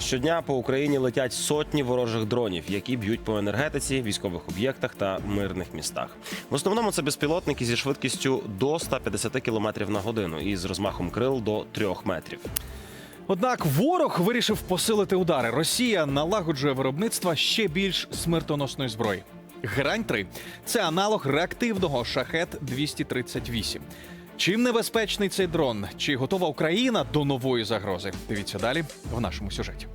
Щодня по Україні летять сотні ворожих дронів, які б'ють по енергетиці, військових об'єктах та мирних містах. В основному це безпілотники зі швидкістю до 150 км на годину і з розмахом крил до 3 метрів. Однак ворог вирішив посилити удари. Росія налагоджує виробництво ще більш смертоносної зброї. Грань 3 це аналог реактивного шахет 238 Чим небезпечний цей дрон? Чи готова Україна до нової загрози? Дивіться далі в нашому сюжеті.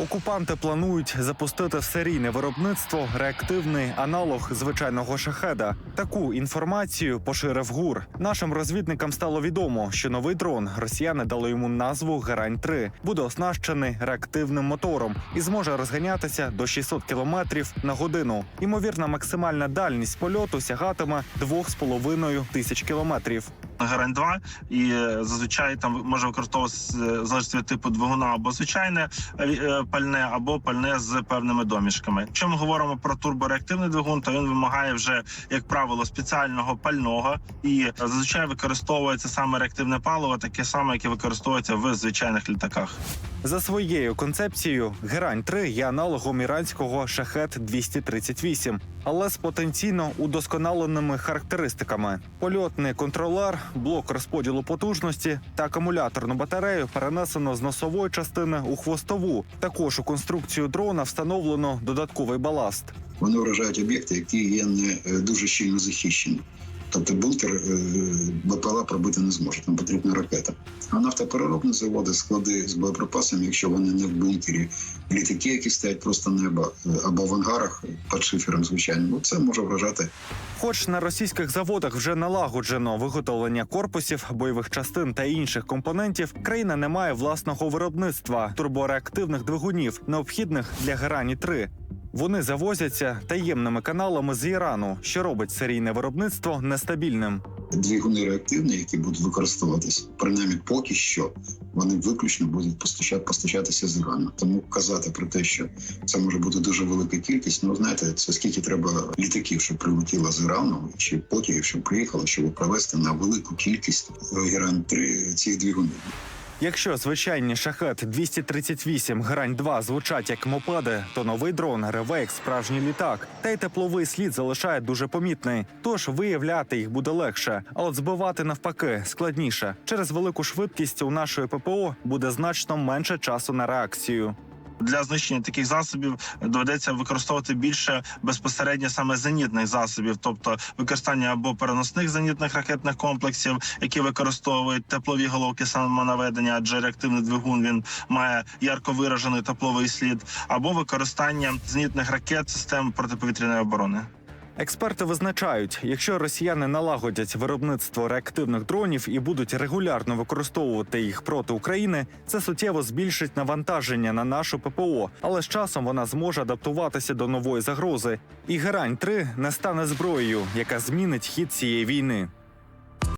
Окупанти планують запустити серійне виробництво реактивний аналог звичайного шахеда. Таку інформацію поширив ГУР. Нашим розвідникам стало відомо, що новий дрон росіяни дали йому назву Герань 3 буде оснащений реактивним мотором і зможе розганятися до 600 км на годину. Ймовірна максимальна дальність польоту сягатиме 2,5 тисяч кілометрів. Герань 2 і е, зазвичай там може використовуватися е, залежить від типу двигуна або звичайне е, пальне, або пальне з певними домішками. Якщо ми говоримо про турбореактивний двигун, то він вимагає вже, як правило, спеціального пального і зазвичай використовується саме реактивне паливо, таке саме, яке використовується в звичайних літаках. За своєю концепцією, Герань 3 є аналогом іранського шахет 238 але з потенційно удосконаленими характеристиками: польотний контролер, блок розподілу потужності та акумуляторну батарею перенесено з носової частини у хвостову. Також у конструкцію дрона встановлено додатковий баласт. Вони вражають об'єкти, які є не е, дуже щільно захищені. Тобто бункер е, БПЛА пробити не зможе, там потрібна ракета. А нафтопереробні заводи, склади з боєприпасами, якщо вони не в бункері, літаки, які стоять просто неба або в ангарах під шифером, звичайно, ну це може вражати. Хоч на російських заводах вже налагоджено виготовлення корпусів, бойових частин та інших компонентів, країна не має власного виробництва турбореактивних двигунів, необхідних для Герані 3 Вони завозяться таємними каналами з Ірану, що робить серійне виробництво нестабільним. двигуни реактивні, які будуть використовуватись, принаймні поки що вони виключно будуть постачати постачатися з Ірану. Тому казати про те, що це може бути дуже велика кількість. Ну знаєте, це скільки треба літаків, щоб прилетіло з Ірану, чи потягів, щоб приїхало, щоб привезти на велику кількість Іран 3 цих двигунів. Якщо звичайні шахет 238 грань 2 звучать як мопеди, то новий дрон реве як справжній літак. Та й тепловий слід залишає дуже помітний. Тож виявляти їх буде легше, а от збивати навпаки складніше. Через велику швидкість у нашої ППО буде значно менше часу на реакцію. Для знищення таких засобів доведеться використовувати більше безпосередньо саме зенітних засобів, тобто використання або переносних зенітних ракетних комплексів, які використовують теплові головки самонаведення, адже реактивний двигун він має ярко виражений тепловий слід, або використання зенітних ракет систем протиповітряної оборони. Експерти визначають, якщо росіяни налагодять виробництво реактивних дронів і будуть регулярно використовувати їх проти України, це суттєво збільшить навантаження на нашу ППО, але з часом вона зможе адаптуватися до нової загрози. І Герань 3 не стане зброєю, яка змінить хід цієї війни.